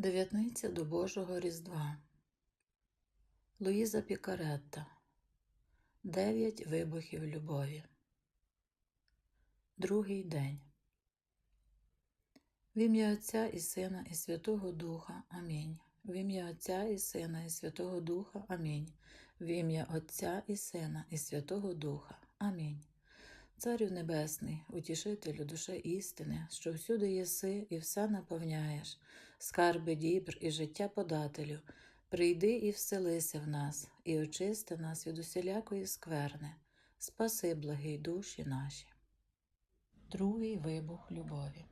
Дев'ятниця до Божого Різдва. Луїза Пікаретта. Дев'ять вибухів любові. Другий день. В ім'я Отця і Сина, і Святого Духа. Амінь. В ім'я Отця і Сина, і Святого Духа. Амінь. В ім'я Отця і Сина, і Святого Духа. Амінь. Царю Небесний, утішителю душе істини, що всюди єси і все наповняєш, скарби дібр і життя подателю, прийди і вселися в нас, і очисти нас від усілякої скверни, спаси благий душі наші. Другий вибух любові.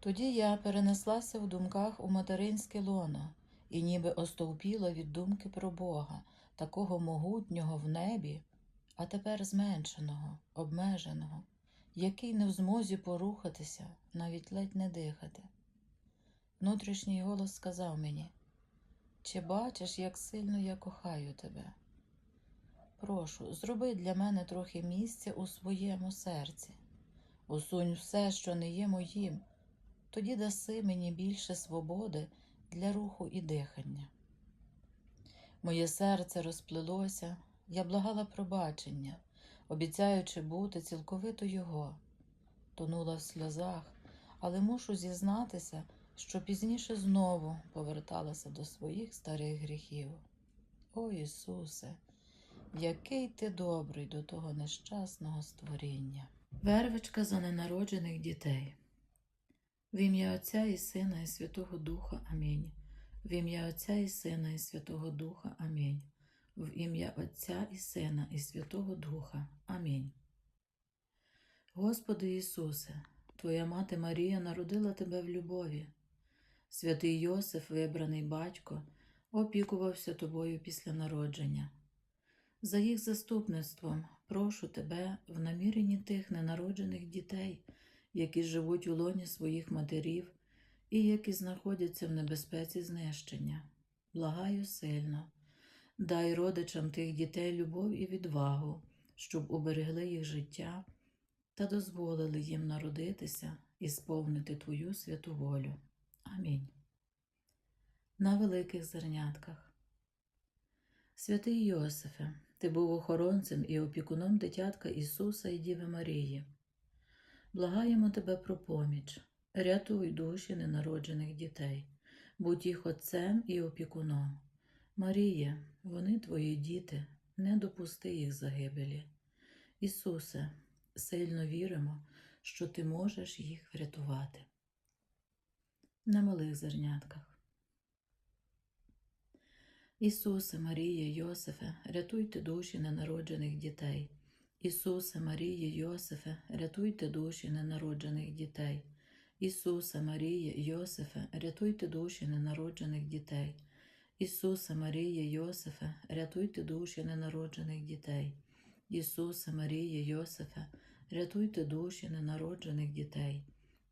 Тоді я перенеслася в думках у материнське лоно і ніби остовпіла від думки про Бога, такого могутнього в небі, а тепер зменшеного, обмеженого, який не в змозі порухатися, навіть ледь не дихати. Внутрішній голос сказав мені, чи бачиш, як сильно я кохаю тебе? Прошу, зроби для мене трохи місця у своєму серці. Усунь все, що не є моїм, тоді даси мені більше свободи для руху і дихання. Моє серце розплилося, я благала пробачення, обіцяючи бути цілковито його, тонула в сльозах, але мушу зізнатися, що пізніше знову поверталася до своїх старих гріхів. О Ісусе, який ти добрий до того нещасного створіння. Вервичка за ненароджених дітей. В ім'я Отця і Сина, і Святого Духа. Амінь. В ім'я Отця і Сина, і Святого Духа. Амінь. В ім'я Отця і Сина, і Святого Духа. Амінь. Господи Ісусе, Твоя мати Марія народила Тебе в любові. Святий Йосиф, вибраний батько, опікувався тобою після народження. За їх заступництвом прошу тебе в наміренні тих ненароджених дітей, які живуть у лоні своїх матерів і які знаходяться в небезпеці знищення. Благаю сильно, дай родичам тих дітей любов і відвагу, щоб уберегли їх життя та дозволили їм народитися і сповнити Твою святу волю. Амінь. На великих зернятках. Святий Йосифе, ти був охоронцем і опікуном дитятка Ісуса і Діви Марії. Благаємо тебе про поміч, рятуй душі ненароджених дітей, будь їх отцем і опікуном. Марія, вони твої діти, не допусти їх загибелі. Ісусе, сильно віримо, що ти можеш їх врятувати. На малих зернятках. Ісусе, Марія, Йосифе, рятуйте душі ненароджених дітей. Ісусе, Марія, Йосифе, рятуйте душі ненароджених дітей. Ісусе, Марія, Йосифе, рятуйте душі ненароджених дітей. Ісусе, Марія, Йосифе, рятуйте душі ненароджених дітей. Ісусе, Марія, Йосифе, рятуйте душі ненароджених дітей.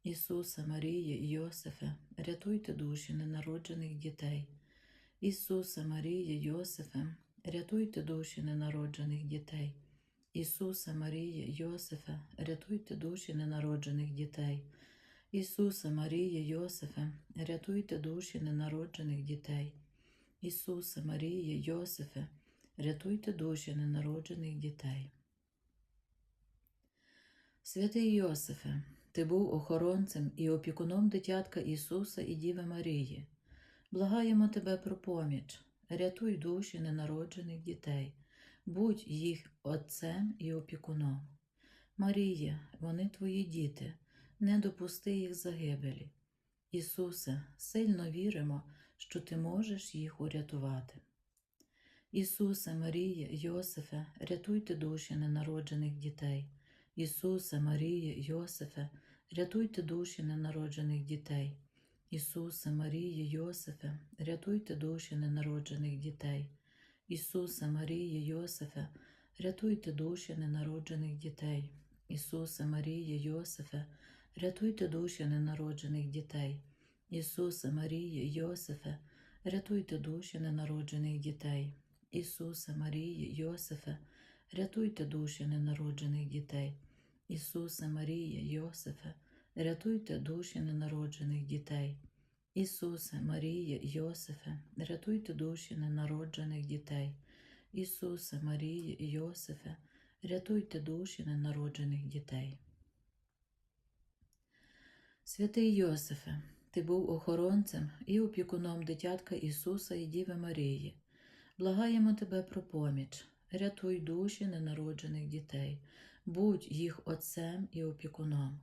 Ісусе, Марія, Йосифе, рятуйте душі ненароджених дітей. Ісусе, Марія, Йосифе, рятуйте душі ненароджених дітей. Ісусе, Марія, Йосифе, рятуйте душі ненароджених дітей. Ісусе, Марія, Йосифе, рятуйте душі ненароджених дітей. Ісусе, Марія, Йосифе, рятуйте душі ненароджених дітей. Святий Йосифе, ти був охоронцем і опікуном дитятка Ісуса і Діви Марії. Благаємо тебе про поміч, рятуй душі ненароджених дітей, будь їх отцем і опікуном. Марія, вони твої діти, не допусти їх загибелі. Ісусе, сильно віримо, що ти можеш їх урятувати. Ісусе, Марія, Йосифе, рятуйте душі ненароджених дітей. Ісусе, Марія, Йосифе, рятуйте душі ненароджених дітей. Ісусе, Марія, Йосифе, рятуйте душі ненароджених дітей. Ісусе, Марія, Йосифе, рятуйте душі ненароджених дітей. Ісусе, Марія, Йосифе, рятуйте душі ненароджених дітей. Ісусе, Марія, Йосифе, рятуйте душі ненароджених дітей. Ісусе, Марія, Йосифе, рятуйте душі ненароджених дітей. Ісусе, Марія, Йосифе, рятуйте душі ненароджених дітей. Ісусе, Маріє, Йосифе, рятуйте душі ненароджених дітей. Ісусе, Маріє, Йосифе, рятуйте душі ненароджених дітей. Святий Йосифе, ти був охоронцем і опікуном дитятка Ісуса і Діви Марії. Благаємо тебе про поміч, рятуй душі ненароджених дітей, будь їх отцем і опікуном.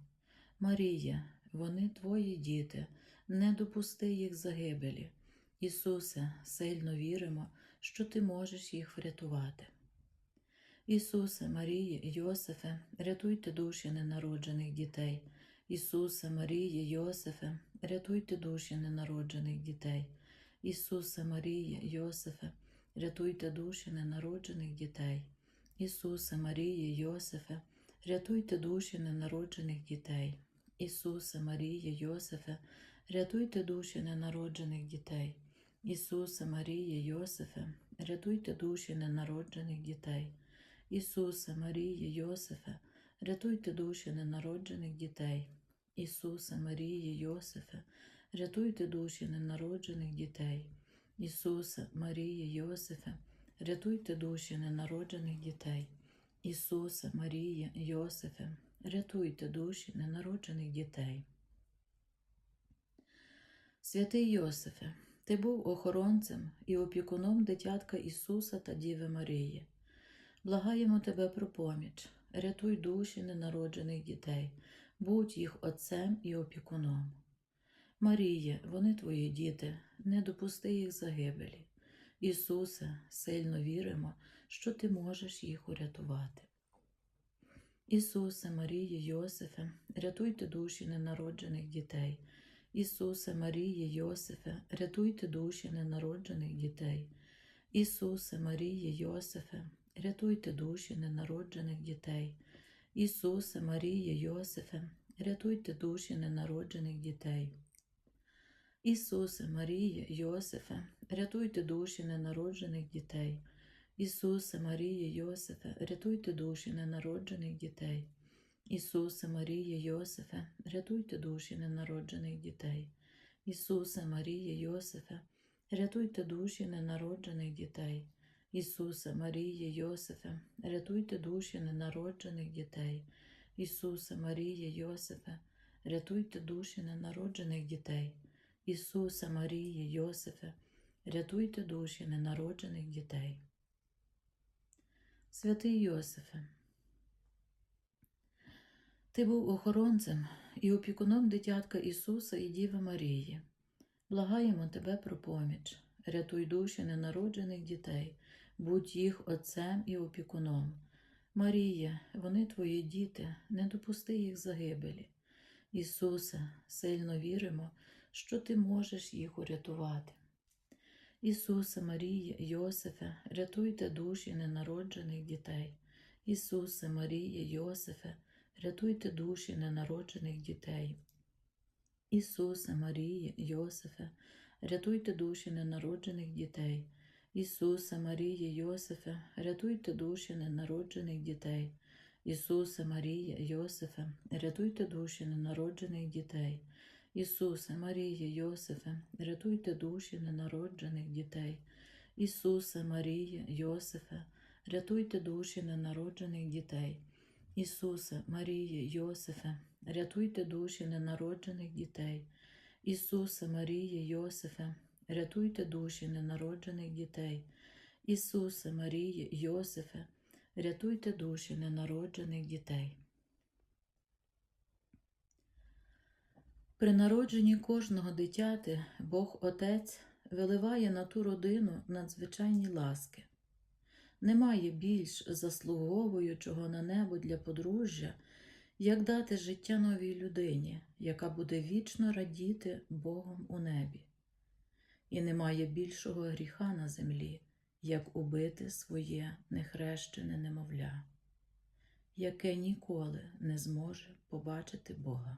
Марія, вони твої діти, не допусти їх загибелі. Ісусе, сильно віримо, що ти можеш їх врятувати. Ісусе, Марії, Йосифе, рятуйте душі ненароджених дітей. Ісусе, Марії, Йосифе, рятуйте душі ненароджених дітей. Ісусе, Марії, Йосифе, рятуйте душі ненароджених дітей. Ісусе, Марії, Йосифе, рятуйте душі ненароджених дітей. Ісусе, Марії, Йосифе, рятуйте душі ненароджених дітей. Ісусе, Марії, Йосифе, рятуйте душі ненароджених дітей. Ісусе, Марії, Йосифе, рятуйте душі ненароджених дітей. Ісусе, Марії, Йосифе, рятуйте душі ненароджених дітей. Ісусе, Марії, Йосифе, рятуйте душі ненароджених дітей. Ісусе, Марія, Йосифе, рятуйте душі ненароджених дітей. Святий Йосифе, ти був охоронцем і опікуном дитятка Ісуса та Діви Марії. Благаємо тебе про поміч, рятуй душі ненароджених дітей, будь їх отцем і опікуном. Маріє, вони твої діти, не допусти їх загибелі. Ісусе, сильно віримо, що ти можеш їх урятувати. Ісусе, Марії, Йосифе, рятуйте душі ненароджених дітей. Ісусе, Марії, Йосифе, рятуйте душі ненароджених дітей. Ісусе, Марії, Йосифе, рятуйте душі ненароджених дітей. Ісусе, Марії, Йосифе, рятуйте душі ненароджених дітей. Ісусе, Марія, Йосифе, рятуйте душі ненароджених дітей. Ісусе, Марія, Йосифе, рятуйте душі ненароджених дітей. Ісусе, Марія, Йосифе, рятуйте душі ненароджених дітей. Ісусе, Марія, Йосифе, рятуйте душі ненароджених дітей. Ісусе, Марія, Йосифе, рятуйте душі ненароджених дітей. Ісусе, Марія, Йосифе, рятуйте душі ненароджених дітей. Ісусе, Марія, Йосифе, рятуйте душі ненароджених дітей. Святий Йосифе, ти був охоронцем і опікуном дитятка Ісуса і Діви Марії. Благаємо тебе про поміч, рятуй душі ненароджених дітей, будь їх отцем і опікуном. Марія, вони твої діти, не допусти їх загибелі. Ісусе, сильно віримо, що ти можеш їх урятувати. Ісусе, Марія, Йосифе, рятуйте душі ненароджених дітей. Ісусе, Марія, Йосифе, рятуйте душі ненароджених дітей. Ісусе, Марія, Йосифе, рятуйте душі ненароджених дітей. Ісусе, Марія, Йосифе, рятуйте душі ненароджених дітей. Ісусе, Марія, Йосифе, рятуйте душі ненароджених дітей. Ісусе, Марія, Йосифе, рятуйте душі ненароджених дітей. Ісусе, Марія, Йосифе, рятуйте душі ненароджених дітей. Ісусе, Марія, Йосифе, рятуйте душі ненароджених дітей. Ісусе, Марія, Йосифе, рятуйте душі ненароджених дітей. Ісусе, Марія, Йосифе, рятуйте душі ненароджених дітей. При народженні кожного дитяти Бог Отець виливає на ту родину надзвичайні ласки. Немає більш заслуговуючого на небо для подружжя, як дати життя новій людині, яка буде вічно радіти Богом у небі. І немає більшого гріха на землі, як убити своє нехрещене немовля, яке ніколи не зможе побачити Бога.